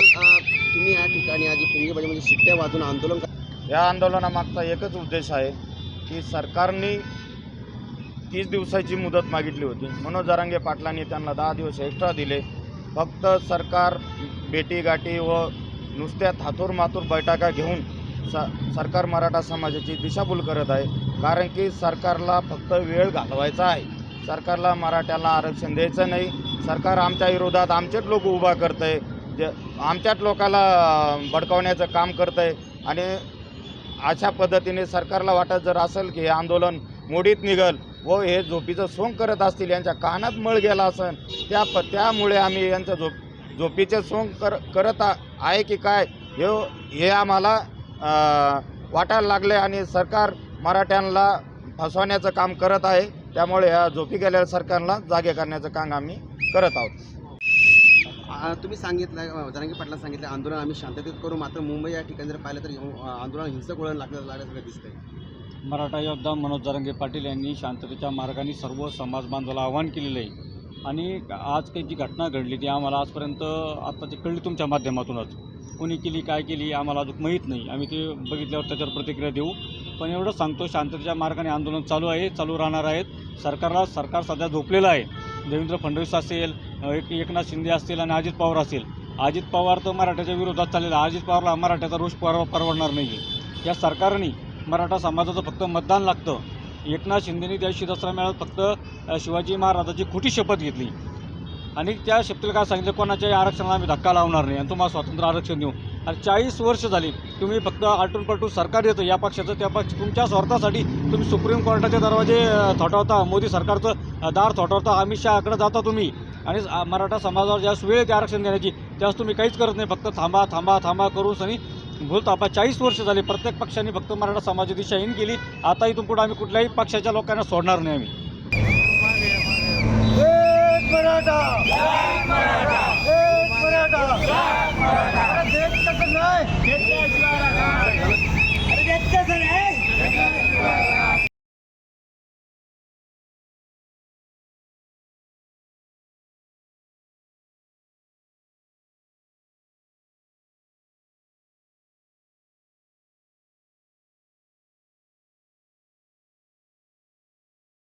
सांगाल तुम्ही या ठिकाणी आज पुंगेबाजीमध्ये शिट्ट्या वाजून आंदोलन या आंदोलनामागचा एकच उद्देश आहे की सरकारने तीस दिवसाची मुदत मागितली होती. मनोज जरांगे पाटलांनी त्यांना दहा दिवस एक्स्ट्रा दिले. फक्त सरकार भेटीगाठी व नुसत्या थातूर मातूर बैठका घेऊन स सरकार मराठा समाजाची दिशाभूल करत आहे. कारण की सरकारला फक्त वेळ घालवायचा आहे. सरकारला मराठ्याला आरक्षण द्यायचं नाही. सरकार आमच्या विरोधात आमचेच लोक उभा करतं आहे जे आमच्याच लोकाला भडकवण्याचं काम करतं आहे आणि अशा पद्धतीने सरकारला वाटत जर असेल की हे आंदोलन मोडीत निघल व हे झोपीचं सोंग करत असतील यांच्या कानात मळ गेला असेल त्या प त्यामुळे आम्ही यांचं झोप झोपीचे सोंग कर करत आ- आहे की काय हे हे आम्हाला वाटायला लागले आणि सरकार मराठ्यांना फसवण्याचं काम करत आहे. त्यामुळे ह्या झोपी गेलेल्या सरकारला जागे करण्याचं काम आम्ही करत आहोत. तुम्ही सांगितलं अ, पाटला सांगितलं आंदोलन आम्ही शांततेत करू मात्र मुंबई या ठिकाणी जर पाहिलं तर आंदोलन हिंसक वळण लागलं लागल्यासारखं दिसतंय. मराठा योद्धा मनोज जरांगे पाटील यांनी शांततेच्या मार्गाने सर्व समाज बांधवाला आवाहन केलेलं आहे. आणि आज काही जी घटना घडली ती आम्हाला आजपर्यंत आत्ताची कळली तुमच्या माध्यमातूनच. कोणी केली काय केली आम्हाला अजून माहीत नाही. आम्ही ते बघितल्यावर त्याच्यावर प्रतिक्रिया देऊ. पण एवढं सांगतो शांततेच्या मार्गाने आंदोलन चालू आहे चालू राहणार आहेत. सरकारला सरकार सध्या झोपलेलं आहे. देवेंद्र फडणवीस असेल एक एकनाथ शिंदे असतील आणि अजित पवार असेल अजित पवार तर मराठ्याच्या विरोधात चाललेला अजित पवारला मराठ्याचा रोष पर परवडणार नाही या सरकारने मराठा समाजाचं फक्त मतदान लागतं. एकनाथ शिंदेनी त्या दिवशी दसरा मेळाव्यात फक्त शिवाजी महाराजाची खोटी शपथ घेतली. आणि त्या शपथेला काय सांगितलं? कोणाच्याही आरक्षणाला आम्ही धक्का लावणार नाही. आणि तुम्हाला स्वातंत्र्य आरक्षण देऊ. आणि चाळीस वर्ष झाली तुम्ही फक्त आलटून पलटून सरकार येतं या पक्षाचं त्या पक्ष तुमच्या स्वार्थासाठी तुम्ही सुप्रीम कोर्टाचे दरवाजे थोटावता मोदी सरकारचं दार थोठावता. अमित शहाकडे जाता तुम्ही. आणि मराठा समाजावर ज्यावेळेस वेळ ते आरक्षण देण्याची त्यावेळेस तुम्ही काहीच करत नाही. फक्त थांबा थांबा थांबा करून आणि भूलतापा चाळीस वर्ष झाली प्रत्येक पक्षाने फक्त मराठा समाजाची शाहीन केली. आता इथून पुढे आम्ही कुठल्याही पक्षाच्या लोकांना सोडणार नाही आम्ही.